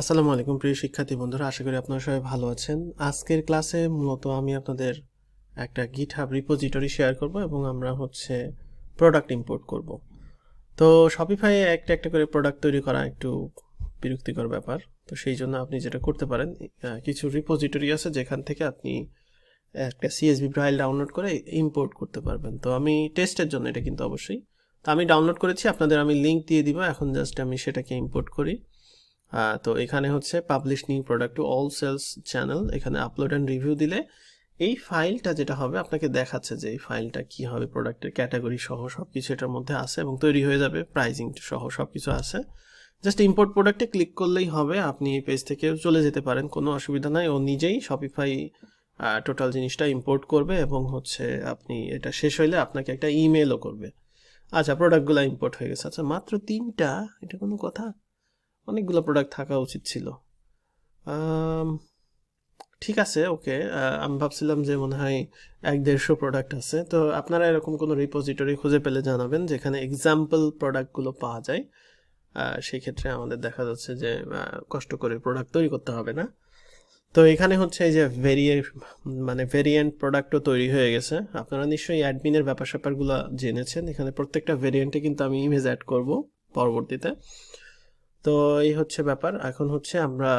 আসসালামু আলাইকুম, প্রিয় শিক্ষার্থী বন্ধুরা, আশা করি আপনারা সবাই ভালো আছেন। আজকের ক্লাসে মূলত আমি আপনাদের একটা গিট হাব রিপোজিটরি শেয়ার করব এবং আমরা হচ্ছে প্রোডাক্ট ইম্পোর্ট করব। তো শপিফাই একটা একটা করে প্রোডাক্ট তৈরি করা একটু বিরক্তিকর ব্যাপার। তো সেই জন্য আপনি যেটা করতে পারেন কিছু রিপোজিটরি আছে যেখান থেকে আপনি একটা সিএসবি ফাইল ডাউনলোড করে ইম্পোর্ট করতে পারবেন। তো আমি টেস্টের জন্য এটা কিন্তু অবশ্যই। তো আমি ডাউনলোড করেছি, আপনাদের আমি লিঙ্ক দিয়ে দিব, এখন জাস্ট আমি সেটাকে ইম্পোর্ট করি। তো এখানে হচ্ছে publish new product to all sales channel এখানে আপলোড অ্যান্ড রিভিউ দিলে এই ফাইলটা যেটা হবে, আপনাকে দেখাচ্ছে যে এই ফাইলটা কি হবে প্রোডাক্টের ক্যাটাগরি সহ সব কিছু এটার মধ্যে আছে এবং তৈরি হয়ে যাবে প্রাইজিং সহ সব কিছু আছে জাস্ট ইম্পোর্ট প্রোডাক্টে ক্লিক করলেই হবে, আপনি এই পেজ থেকে চলে যেতে পারেন, কোনো অসুবিধা নাই। ও নিজেই শপিফাই টোটাল জিনিসটা ইম্পোর্ট করবে এবং হচ্ছে আপনি এটা শেষ হইলে আপনাকে একটা ইমেলও করবে। আচ্ছা প্রোডাক্টগুলো ইম্পোর্ট হয়ে গেছে। আচ্ছা মাত্র তিনটা, এটা কোনো কথা? অনেকগুলো প্রোডাক্ট থাকা উচিত ছিল। ঠিক আছে, ওকে। আমি ভাবছিলাম যে মনে হয় এক দেড়শো প্রোডাক্ট আছে। তো আপনারা এরকম কোনো রিপোজিটরি খুঁজে পেলে জানাবেন যেখানে এক্সাম্পল প্রোডাক্টগুলো পাওয়া যায়। সেই ক্ষেত্রে আমাদের দেখা যাচ্ছে যে কষ্ট করে প্রোডাক্ট তৈরি করতে হবে না। তো এখানে হচ্ছে এই যে ভেরিয়ে মানে ভেরিয়েন্ট প্রোডাক্টও তৈরি হয়ে গেছে। আপনারা নিশ্চয়ই অ্যাডমিনের ব্যাপার স্যাপারগুলো জেনেছেন। এখানে প্রত্যেকটা ভেরিয়েন্টে কিন্তু আমি ইমেজ অ্যাড করব পরবর্তীতে। তো এই হচ্ছে ব্যাপার। এখন হচ্ছে আমরা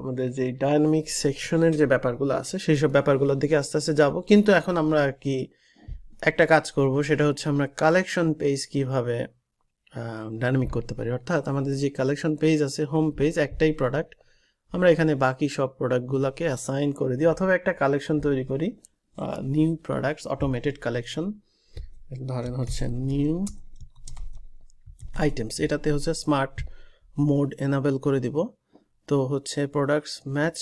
আমাদের যে ডায়নামিক সেকশনের যে ব্যাপারগুলো আছে সেই সব ব্যাপারগুলোর দিকে আস্তে আস্তে যাব। কিন্তু এখন আমরা কি একটা কাজ করব, সেটা হচ্ছে আমরা কালেকশন পেজ কীভাবে ডায়নামিক করতে পারি। অর্থাৎ আমাদের যে কালেকশন পেজ আছে হোম পেজ একটাই প্রোডাক্ট আমরা এখানে বাকি সব প্রোডাক্টগুলোকে অ্যাসাইন করে দিই, অথবা একটা কালেকশন তৈরি করি নিউ প্রোডাক্টস অটোমেটেড কালেকশন ধরেন হচ্ছে নিউ আইটেমস এটাতে হচ্ছে স্মার্ট মোড এনাবেল করে দিব। তো হচ্ছে প্রোডাক্টস ম্যাচ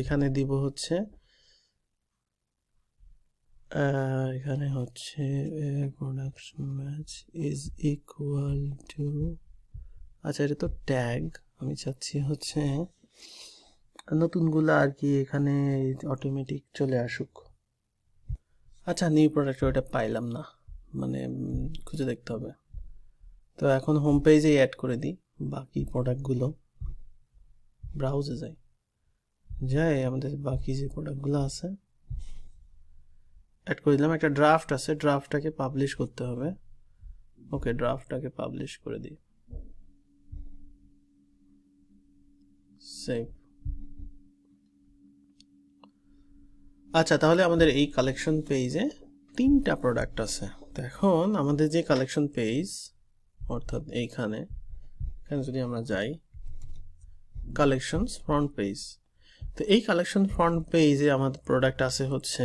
এখানে দিব হচ্ছে এখানে হচ্ছে products match is equal to আচ্ছা এটা তো ট্যাগ আমি চাচ্ছি হচ্ছে নতুনগুলো আর কি এখানে অটোমেটিক চলে আসুক। আচ্ছা নিউ প্রোডাক্ট ওটা পাইলাম না মানে খুঁজে দেখতে হবে। তো এখন হোম পেজে অ্যাড করে দিই, বাকি প্রোডাক্টগুলো ব্রাউজে যাই। যাই, আমাদের বাকি যে প্রোডাক্টগুলো আছে অ্যাড করে দিলাম। একটা ড্রাফট আছে ড্রাফটটাকে পাবলিশ করতে হবে। ওকে ড্রাফটটাকে পাবলিশ করে দিই। সেভ আচ্ছা তাহলে আমাদের এই কালেকশন পেজে তিনটা প্রোডাক্ট আছে। তো এখন আমাদের যে কালেকশন পেজ অর্থাৎ এইখানে। এখানে যদি আমরা যাই কালেকশনস ফ্রন্ট পেজ তো এই কালেকশন ফ্রন্ট পেজে আমাদের প্রোডাক্ট আছে হচ্ছে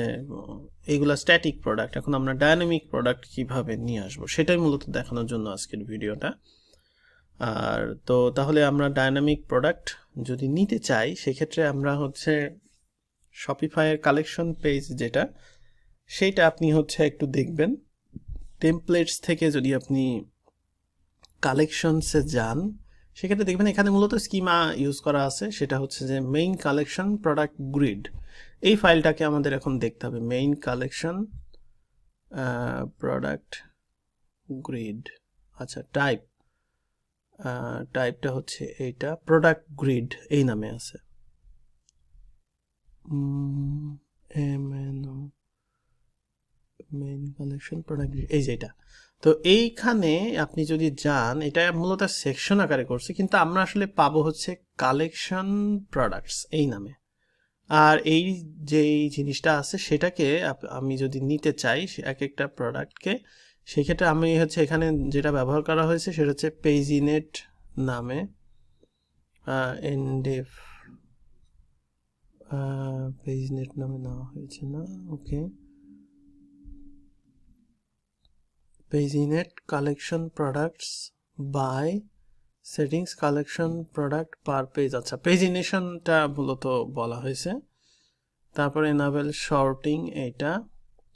এইগুলা স্ট্যাটিক প্রোডাক্ট এখন আমরা ডায়নামিক প্রোডাক্ট কীভাবে নিয়ে আসব, সেটাই মূলত দেখানোর জন্য আজকের ভিডিওটা। আর তো তাহলে আমরা ডায়নামিক প্রোডাক্ট যদি নিতে চাই, সেক্ষেত্রে আমরা হচ্ছে শপিফাইয়ের কালেকশন পেজ যেটা, সেইটা আপনি হচ্ছে একটু দেখবেন। টেমপ্লেটস থেকে যদি আপনি কালেকশনসে যান, সেক্ষেত্রে দেখবেন এখানে মূলত স্কিমা ইউজ করা আছে। সেটা হচ্ছে যে মেইন কালেকশন প্রোডাক্ট গ্রিড এই ফাইলটাকে আমাদের এখন দেখতে হবে। মেইন কালেকশন প্রোডাক্ট গ্রিড আচ্ছা টাইপ টাইপটা হচ্ছে এইটা। প্রোডাক্ট গ্রিড এই নামে আছে। মেইন কালেকশন প্রোডাক্ট এই যে এটা। তো এইখানে আপনি যদি যান, এটা মূলত সেকশন আকারে করছে, কিন্তু আমরা আসলে পাবো হচ্ছে কালেকশন প্রোডাক্টস এই নামে। আর এই যে জিনিসটা আছে, সেটাকে আমি যদি নিতে চাই এক একটা প্রোডাক্টকে সেক্ষেত্রে আমি হচ্ছে এখানে যেটা ব্যবহার করা হয়েছে, সেটা হচ্ছে পেজিনেট নামে এনডেফ পেজনেট নামে নেওয়া হয়েছে না? Okay paginate collection products by settings collection product per page আচ্ছা পেজিনেশনটা মূলত বলা হয়েছে। তারপরে এনাবেল শর্টিং এটা।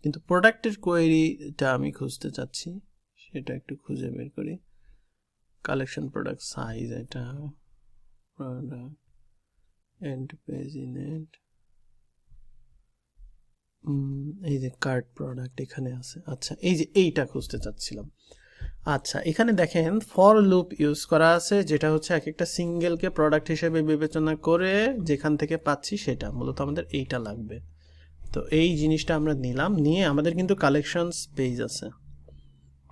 কিন্তু প্রোডাক্টের কোয়েরিটা আমি খুঁজতে চাচ্ছি। সেটা একটু খুঁজে বের করি। কালেকশন প্রোডাক্ট সাইজ এটা। প্রোডাক্ট এন্ড পেজিনেট এই যে কার্ড প্রোডাক্ট এখানে আছে। আচ্ছা এই যে এইটা খুঁজতে চাচ্ছিলাম। আচ্ছা এখানে দেখেন ফর লুপ ইউজ করা আছে, যেটা হচ্ছে এক একটা সিঙ্গেলকে প্রোডাক্ট হিসেবে বিবেচনা করে যেখান থেকে পাচ্ছি সেটা। মূলত আমাদের এইটা লাগবে। তো এই জিনিসটা আমরা নিলাম। নিয়ে আমাদের কিন্তু কালেকশনস পেজ আছে।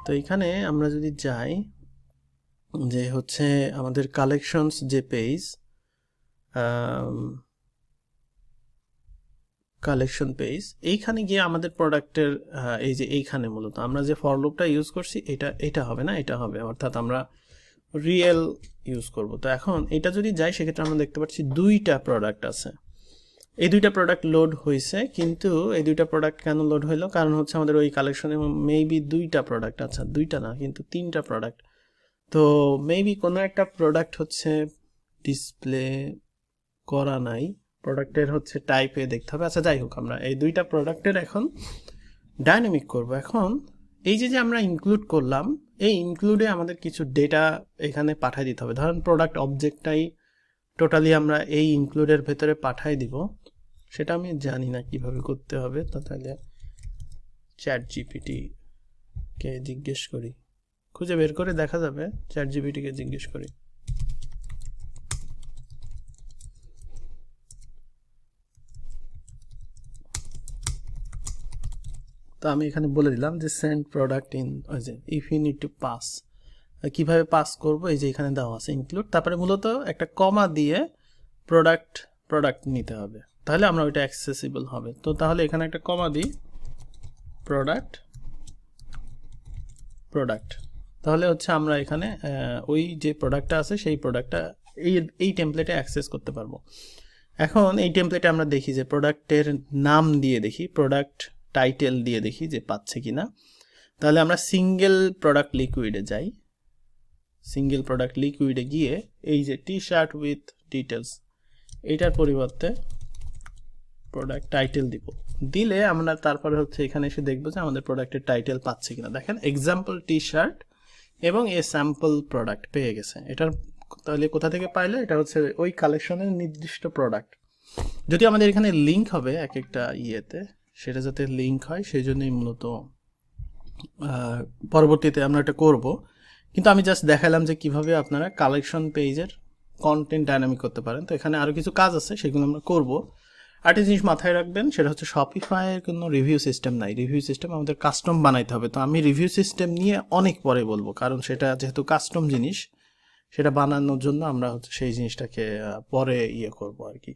তো এখানে আমরা যদি যাই, যে হচ্ছে আমাদের কালেকশনস যে পেজ কালেকশন পেজ এইখানে গিয়ে আমাদের প্রোডাক্টের এই যে এইখানে মূলত আমরা যে ফর লুপটা ইউজ করছি, এটা এটা হবে না, এটা হবে। অর্থাৎ আমরা রিয়েল ইউজ করব। তো এখন এটা যদি যাই, সেক্ষেত্রে আমরা দেখতে পাচ্ছি দুইটা প্রোডাক্ট আছে। এই দুইটা প্রোডাক্ট লোড হয়েছে কিন্তু এই দুইটা প্রোডাক্ট কেন লোড হইল? কারণ হচ্ছে আমাদের ওই কালেকশনে মেবি দুইটা প্রোডাক্ট আচ্ছা দুইটা না, কিন্তু তিনটা প্রোডাক্ট তো মেবি কোনো একটা প্রোডাক্ট হচ্ছে ডিসপ্লে করা নাই। প্রোডাক্টের হচ্ছে টাইপে দেখতে হবে। আচ্ছা যাই হোক, আমরা এই দুইটা প্রোডাক্টের এখন ডাইনামিক করব। এখন এই যে যে আমরা ইনক্লুড করলাম, এই ইনক্লুডে আমাদের কিছু ডেটা এখানে পাঠিয়ে দিতে হবে। ধরেন প্রোডাক্ট অবজেক্টটাই টোটালি আমরা এই ইনক্লুডের ভেতরে পাঠাই দিব। সেটা আমি জানি না কীভাবে করতে হবে। তাহলে চ্যাট জিপিটি কে জিজ্ঞেস করি। খুঁজে বের করে দেখা যাবে চ্যাট জিপিটিকে জিজ্ঞেস করি। তো আমি এখানে বলে দিলাম যে সেন্ড প্রোডাক্ট ইন ওই যে if you need to pass কীভাবে পাস করব? এই যে এখানে দেওয়া আছে ইনক্লুড তারপরে মূলত একটা কমা দিয়ে প্রোডাক্ট প্রোডাক্ট নিতে হবে। তাহলে আমরা ওইটা অ্যাক্সেসিবল হবে। তো তাহলে এখানে একটা কমা দিই। প্রোডাক্ট প্রোডাক্ট তাহলে হচ্ছে আমরা এখানে ওই যে প্রোডাক্টটা আছে, সেই প্রোডাক্টটা এই এই টেমপ্লেটে অ্যাক্সেস করতে পারব। এখন এই টেমপ্লেটে আমরা দেখি যে প্রোডাক্টের নাম দিয়ে দেখি। প্রোডাক্ট টাইটেল দিয়ে দেখি যে পাচ্ছে কি না তাহলে আমরা সিঙ্গেল প্রোডাক্ট লিকুইডে যাই। সিঙ্গেল প্রোডাক্ট লিকুইডে গিয়ে এই যে টি শার্ট উইথ ডিটেলস এইটার পরিবর্তে প্রোডাক্ট টাইটেল দিব। দিলে আমরা তারপরে হচ্ছে এখানে এসে দেখব যে আমাদের প্রোডাক্টের টাইটেল পাচ্ছে কিনা। দেখেন এক্সাম্পল টি শার্ট এবং এ স্যাম্পল প্রোডাক্ট পেয়ে গেছে। এটার তাহলে কোথা থেকে পাইলে? এটা হচ্ছে ওই কালেকশনের নির্দিষ্ট প্রোডাক্ট যদি আমাদের এখানে লিঙ্ক হবে এক একটা ইয়েতে সেটা যাতে লিঙ্ক হয় সেই জন্যই মূলত পরবর্তীতে আমরা এটা করব। কিন্তু আমি জাস্ট দেখালাম যে কীভাবে আপনারা কালেকশন পেজের কন্টেন্ট ডাইনামিক করতে পারেন। তো এখানে আরও কিছু কাজ আছে, সেগুলো আমরা করব। আরেকটা জিনিস মাথায় রাখবেন, সেটা হচ্ছে শপিফাইয়ের কোনো রিভিউ সিস্টেম নাই। রিভিউ সিস্টেম আমাদের কাস্টম বানাইতে হবে। তো আমি রিভিউ সিস্টেম নিয়ে অনেক পরে বলব, কারণ সেটা যেহেতু কাস্টম জিনিস, সেটা বানানোর জন্য আমরা হচ্ছে সেই জিনিসটাকে পরে ইয়ে করব আর কি।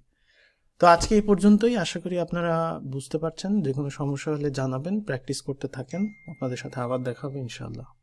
তো আজকে এই পর্যন্তই। আশা করি আপনারা বুঝতে পারছেন। যে কোনো সমস্যা হলে জানাবেন, প্র্যাকটিস করতে থাকেন। আপনাদের সাথে আবার দেখা হবে, ইনশাআল্লাহ।